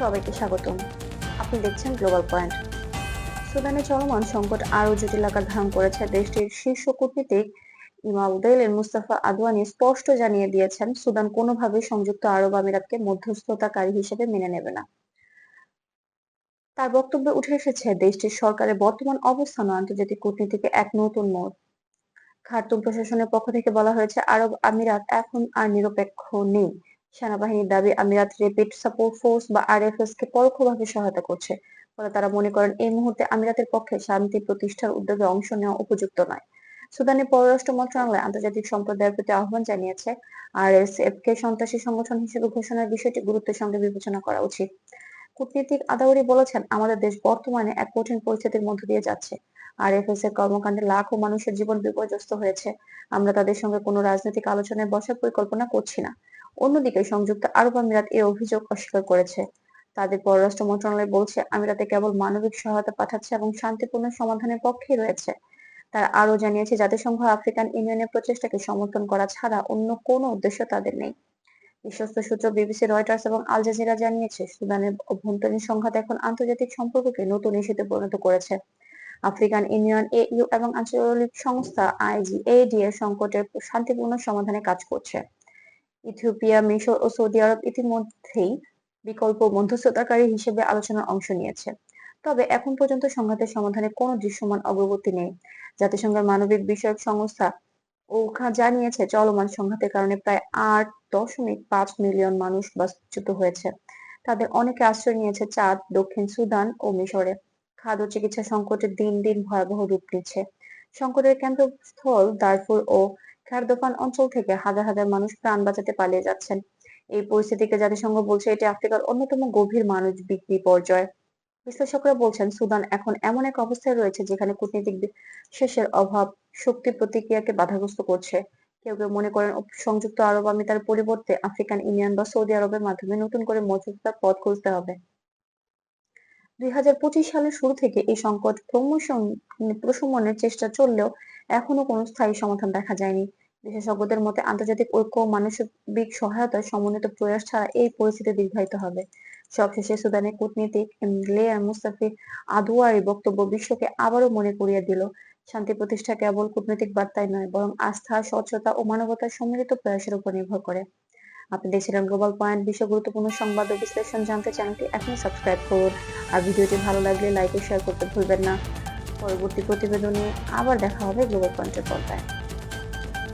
সবাইকে স্বাগতম। আপনি দেখছেন গ্লোবাল পয়েন্ট সুদানে চলমান সংকট আরও জটিল আকার ধারণ করেছে দেশটির শীর্ষ কূটনীতিক ইমাউদ্দিন মুস্তাফা আদওয়ানি স্পষ্ট জানিয়ে দিয়েছেন, সুদান কোনোভাবেই সংযুক্ত আরব আমিরাতকে মধ্যস্থতাকারী হিসেবে মেনে নেবে না। তার বক্তব্যে উঠে এসেছে, দেশটির সরকারের বর্তমান অবস্থান ও আন্তর্জাতিক কূটনীতিকে এক নতুন মোড়। খার্তুম প্রশাসনের পক্ষ থেকে বলা হয়েছে, আরব আমিরাত এখন আর নিরপেক্ষ নেই। সেনাবাহিনীর দাবি, আমিরাত রেপিড সাপোর্ট ফোর্স বা আরএফএস কে পরোক্ষভাবে সহায়তা করছে। ফলে তারা মনে করেন, এই মুহূর্তে আমিরাতের পক্ষে শান্তি প্রতিষ্ঠার উদ্যোগে অংশ নেওয়া উপযুক্ত নয়। সুদানের পররাষ্ট্র মন্ত্রণালয় আন্তর্জাতিক সম্প্রদায়ের প্রতি আহ্বান জানিয়েছে আরএসএফ কে সন্ত্রাসী সংগঠন হিসেবে ঘোষণার বিষয়টি গুরুত্বের সঙ্গে বিবেচনা করা উচিত। কূটনীতিক আদাউরি বলেছেন, আমাদের দেশ বর্তমানে এক কঠিন পরিস্থিতির মধ্য দিয়ে যাচ্ছে। আরএফএস এর কর্মকাণ্ডে লাখো মানুষের জীবন বিপর্যস্ত হয়েছে। আমরা তাদের সঙ্গে কোনো রাজনৈতিক আলোচনায় বসার পরিকল্পনা করছি না। অন্যদিকে সংযুক্ত আরব আমিরাত এই অভিযোগ অস্বীকার করেছে। তাদের পররাষ্ট্র মন্ত্রণালয় বলছে, আমিরাতে কেবল মানবিক সহায়তা পাঠাচ্ছে এবং শান্তিপূর্ণ সমাধানের পক্ষে রয়েছে। তারা আরও জানিয়েছে, জাতিসংঘ আফ্রিকান ইউনিয়নের প্রচেষ্টাকে সমর্থন করা ছাড়া অন্য কোনো উদ্দেশ্য তাদের নেই। বিশ্বস্ত সূত্র বিবিসি, রয়টার্স এবং আল জাজিরা জানিয়েছে, সুদানের অভ্যন্তরীণ সংঘাত এখন আন্তর্জাতিক সম্পর্ককে নতুন ইস্যুতে পরিণত করেছে। আফ্রিকান ইউনিয়ন এইউ এবং আঞ্চলিক সংস্থা আইজিএডি এর সংকটের শান্তিপূর্ণ সমাধানে কাজ করছে। ইথিওপিয়া, মিশর ও সৌদি আরব ইতিমধ্যেই বিকল্প মধ্যস্থতাকারী হিসেবে আলোচনার অংশ নিয়েছে। তবে এখন পর্যন্ত সংঘাতের সমাধানে কোনো দৃশ্যমান অগ্রগতি নেই। জাতিসংঘের মানবিক বিষয়ক সংস্থা ওখা জানিয়েছে, চলমান সংঘাতের কারণে প্রায় আট দশমিক পাঁচ মিলিয়ন মানুষ বাস্তুচ্যুত হয়েছে। তাদের অনেকে আশ্রয় নিয়েছে চাঁদ, দক্ষিণ সুদান ও মিশরে। খাদ্য চিকিৎসা সংকটের দিন দিন ভয়াবহ রূপ নিচ্ছে। সংকটের কেন্দ্রস্থল দারফুর ও খারদোফান অঞ্চল থেকে হাজার হাজার মানুষ প্রাণ বাঁচাতে পালিয়ে যাচ্ছেন। এই পরিস্থিতিকে জাতিসংঘ বলছে এটি আফ্রিকার অন্যতম গভীর মানবিক বিপর্যয় বিশ্লেষকরা বলছেন, সুদান এখন এমন এক অবস্থায় রয়েছে যেখানে কূটনৈতিক শেষের অভাব শক্তি প্রতিক্রিয়াকে বাধাগ্রস্ত করছে। কেউ কেউ মনে করেন, সংযুক্ত আরব আমিরাতের পরিবর্তে আফ্রিকান ইউনিয়ন বা সৌদি আরবের মাধ্যমে নতুন করে মধ্যস্থতার পথ খুঁজতে হবে। দুই হাজার পঁচিশ সালের শুরু থেকে এই সংকট প্রশমনের চেষ্টা চললেও এখনও কোনো স্থায়ী সমাধান দেখা যায়নি। বিশেষজ্ঞদের মতে আন্তর্জাতিক ঐক্য ও মানবিক সহায়তার সমন্বিত প্রয়াস ছাড়া এই পরিস্থিতি দীর্ঘায়িত হবে। সবশেষে সুদানের কূটনীতিক লেয়ার মুস্তাফি আদওয়ারি বক্তব্য বিশ্বকে আবারও মনে করিয়ে দিল। শান্তি প্রতিষ্ঠা কেবল কূটনৈতিক বার্তায় নয়, বরং আস্থা, স্বচ্ছতা ও মানবতার সম্মিলিত প্রয়াসের উপর নির্ভর করে। আপনি দেখছিলেন গ্লোবাল পয়েন্ট বিশ্ব গুরুত্বপূর্ণ সংবাদ ও বিশ্লেষণ জানতে চ্যানেলটি এখনই সাবস্ক্রাইব করুন। আর ভিডিওটি ভালো লাগলে লাইক ও শেয়ার করতে ভুলবেন না। পরবর্তী প্রতিবেদনে আবার দেখা হবে গ্লোবাল পয়েন্টের পর্দায়।